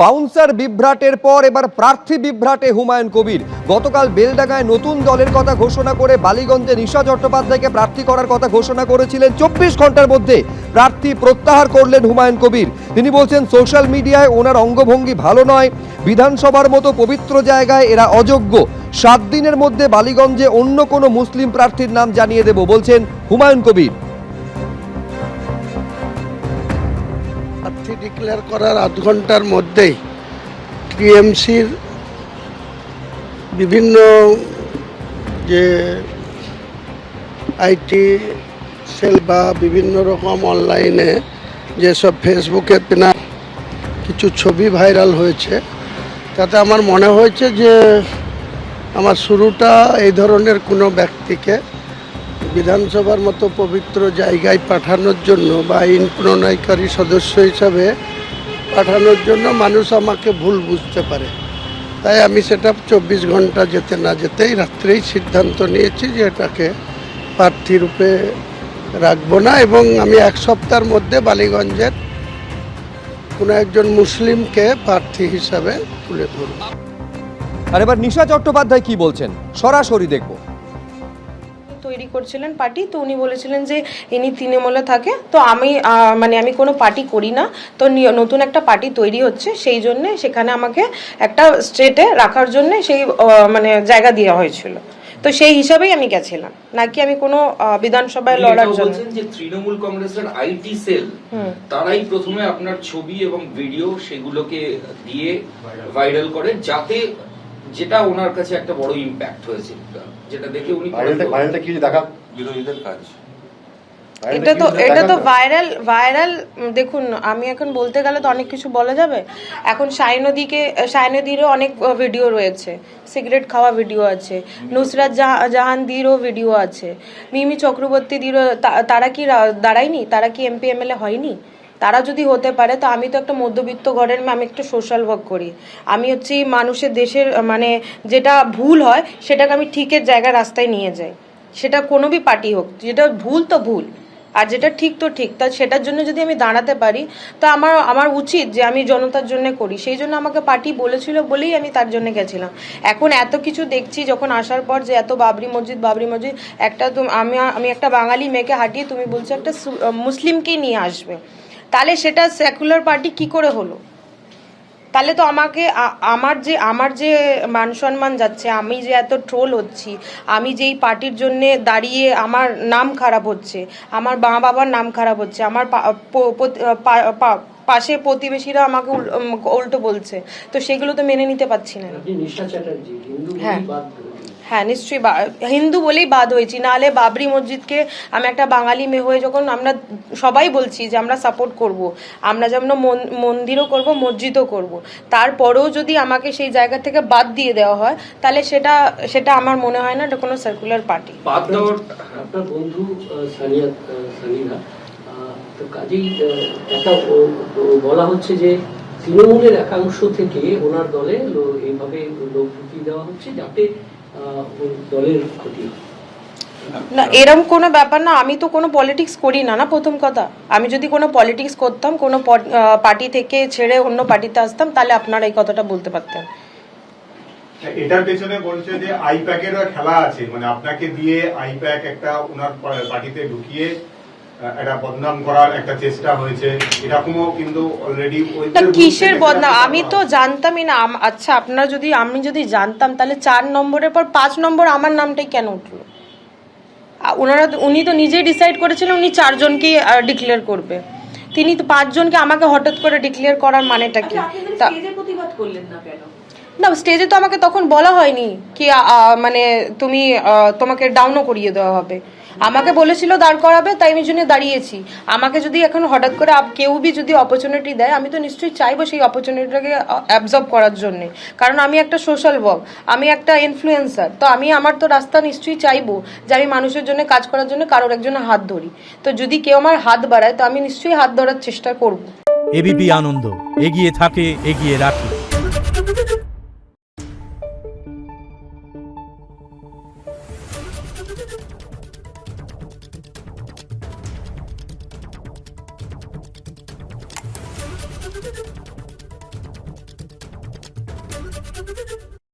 Bouncer বিভ্রাটের পর এবার প্রার্থী বিভ্রাটে হুমায়ুন কবির। গতকাল বেলডাঙ্গায় নতুন দলের কথা ঘোষণা করে বালিগঞ্জে নিশা চট্টোপাধ্যায়কে প্রার্থী করার কথা ঘোষণা করেছিলেন চব্বিশ ঘণ্টার মধ্যে। প্রার্থী প্রত্যাহার করলেন হুমায়ুন কবির। তিনি বলছেন, সোশ্যাল মিডিয়ায় ওনার অঙ্গভঙ্গি ভালো নয়। বিধানসভার মতো পবিত্র জায়গায় এরা অযোগ্য। সাত দিনের মধ্যে বালিগঞ্জে অন্য কোনো মুসলিম প্রার্থীর নাম জানিয়ে দেব। বলছেন হুমায়ুন কবির। প্রার্থী ডিক্লেয়ার করার আধ ঘণ্টার মধ্যেই টিএমসির বিভিন্ন যে আইটি সেল বা বিভিন্ন রকম অনলাইনে যেসব ফেসবুকে না কিছু ছবি ভাইরাল হয়েছে, তাতে আমার মনে হয়েছে যে আমার শুরুটা এই ধরনের কোনো ব্যক্তিকে বিধানসভার মতো পবিত্র জায়গায় পাঠানোর জন্য বা আইন প্রণয়কারী সদস্য হিসাবে পাঠানোর জন্য মানুষ আমাকে ভুল বুঝতে পারে। তাই আমি সেটা চব্বিশ ঘণ্টা যেতে না যেতেই রাত্রেই সিদ্ধান্ত নিয়েছি যে এটাকে প্রার্থী রূপে রাখব না এবং আমি এক সপ্তাহের মধ্যে বালিগঞ্জের কোনো একজন মুসলিমকে প্রার্থী হিসাবে তুলে ধরব। আর এবার নিশা চট্টোপাধ্যায় কি বলছেন? সরাসরি দেখব। তৈরি করছিলেন পার্টি তো উনি বলেছিলেন যে ইনি তৃণমূলে থাকে। তো আমি মানে আমি কোনো পার্টি করি না। তো নতুন একটা পার্টি তৈরি হচ্ছে সেই জন্য সেখানে আমাকে একটা স্টেটে রাখার জন্য সেই মানে জায়গা দেওয়া হয়েছিল। তো সেই হিসাবেই আমি গেছিলাম। নাকি আমি কোনো বিধানসভায় লড়ার জন্য। বলছেন যে তৃণমূল কংগ্রেসের আইটি সেল তারাই প্রথমে আপনার ছবি এবং ভিডিও সেগুলোকে দিয়ে ভাইরাল করে যাতে যেটা ওনার কাছে একটা বড় ইম্প্যাক্ট হয়েছে যেটা দেখে উনি ভাইরালটা ভাইরালটা কি দেখা বিরোধীদের কাজ। এটা তো এটা তো ভাইরাল ভাইরাল দেখুন আমি এখন বলতে গেলে তো অনেক কিছু বলা যাবে। এখন সাইনদীকে সাইনদীরও অনেক ভিডিও রয়েছে। সিগারেট খাওয়া ভিডিও আছে। নুসরাত জাহা- জাহানদিরও ভিডিও আছে। মিমি চক্রবর্তীদিরও তা- তারা কি দাঁড়ায়নি? তারা কি এমপি এমএলএ হয়নি? তারা যদি হতে পারে, তো আমি তো একটা মধ্যবিত্ত ঘরের আমি একটু সোশ্যাল ওয়ার্ক করি। আমি হচ্ছে মানুষের দেশের মানে যেটা ভুল হয়, সেটাকে আমি ঠিকের জায়গা রাস্তায় নিয়ে যাই। সেটা কোনো বি পার্টি হোক, যেটা ভুল তো ভুল, আর যেটা ঠিক তো ঠিক, তা সেটার জন্য যদি আমি দাঁড়াতে পারি, তা আমার আমার উচিত যে আমি জনতার জন্য করি। সেই জন্য আমাকে পার্টি বলেছিল বলেই আমি তার জন্য গেছিলাম। এখন এত কিছু দেখছি, যখন আসার পর যে এত বাবরি মসজিদ বাবরি মসজিদ, একটা আমি আমি একটা বাঙালি মেয়েকে হাঁটিয়ে তুমি বলছো একটা মুসলিমকেই নিয়ে আসবে। তাহলে সেটা সেকুলার পার্টি কি করে হলো? তাহলে তো আমাকে আমার যে আমার যে মান সম্মান যাচ্ছে আমি যে এত ট্রোল হচ্ছি আমি যেই পার্টির জন্য দাঁড়িয়ে আমার নাম খারাপ হচ্ছে আমার মা বাবার নাম খারাপ হচ্ছে আমার পাশে প্রতিবেশীরা আমাকে উল্টো বলছে তো সেগুলো তো মেনে নিতে পারছি না। হ্যাঁ। হ্যাঁ নিশ্চয়ই হিন্দু বলেই বাদ হয়েছি। নাহলে বাবরি মসজিদকে আমি একটা বাঙালি মেয়ে হয়ে যখন আমরা সবাই বলছি যে আমরা সাপোর্ট করব, আমরা যেমন মন্দিরও করব, মসজিদও করব, তারপরেও যদি আমাকে সেই জায়গা থেকে বাদ দিয়ে দেওয়া হয়, তাহলে সেটা সেটা আমার মনে হয় না এটা কোনো সার্কুলার পার্টি আপনার বন্ধু কাজেই একটা বলা হচ্ছে যে তৃণমূলের একাংশ থেকে ওনার দলে এইভাবে লোক ঢুকিয়ে দেওয়া হচ্ছে যাতে দলের ক্ষতি। না এরম কোনো ব্যাপার না আমি তো কোনো পলিটিক্স করি না না প্রথম কথা? আমি যদি কোনো পলিটিক্স করতাম কোনো পার্টি থেকে ছেড়ে অন্য পার্টিতে আসতাম তাহলে আপনারা এই কথাটা বলতে পারতেন। এটার পেছনে বলছে যে আইপ্যাকেরও খেলা আছে মানে আপনাকে দিয়ে আইপ্যাক একটা ওনার পার্টিতে ঢুকিয়ে একটা বদনাম করার একটা চেষ্টা হয়েছে। এরকমও কিন্তু অলরেডি তা কিসের বদনাম? আমি তো জানতামই না। আচ্ছা আপনারা যদি আমি যদি জানতাম তাহলে চার নম্বরের পর পাঁচ নম্বর আমার নামটাই কেন উঠল? ওনারা তো- উনি তো নিজেই ডিসাইড করেছিলেন উনি চারজনকেই ডিক্লেয়ার করবে। তিনি তো পাঁচজনকে আমাকে হঠাৎ করে ডিক্লেয়ার করার মানেটা কি? প্রতিবাদ করলেন না কেন? না স্টেজে তো আমাকে তখন বলা হয়নি কি মানে তুমি তোমাকে ডাউনও করিয়ে দেওয়া হবে। আমাকে বলেছিল দাঁড় করাবে, তাই আমি জন্য দাঁড়িয়েছি। আমাকে যদি এখন হঠাৎ করে কেউ বি যদি অপরচুনিটি দেয়, আমি তো নিশ্চয়ই চাইব সেই অপরচুনিটিটাকে অ্যাবজর্ব করার জন্য। কারণ আমি একটা সোশ্যাল ওয়ার্ক আমি একটা ইনফ্লুয়েন্সার তো আমি আমার তো রাস্তা নিশ্চয়ই চাইব যে আমি মানুষের জন্য, কাজ করার জন্য কারোর একজনের হাত ধরি। তো যদি কেউ আমার হাত বাড়ায়, তো আমি নিশ্চয়ই হাত ধরার চেষ্টা করব। এবিপি আনন্দ, এগিয়ে থাকে, এগিয়ে রাখে।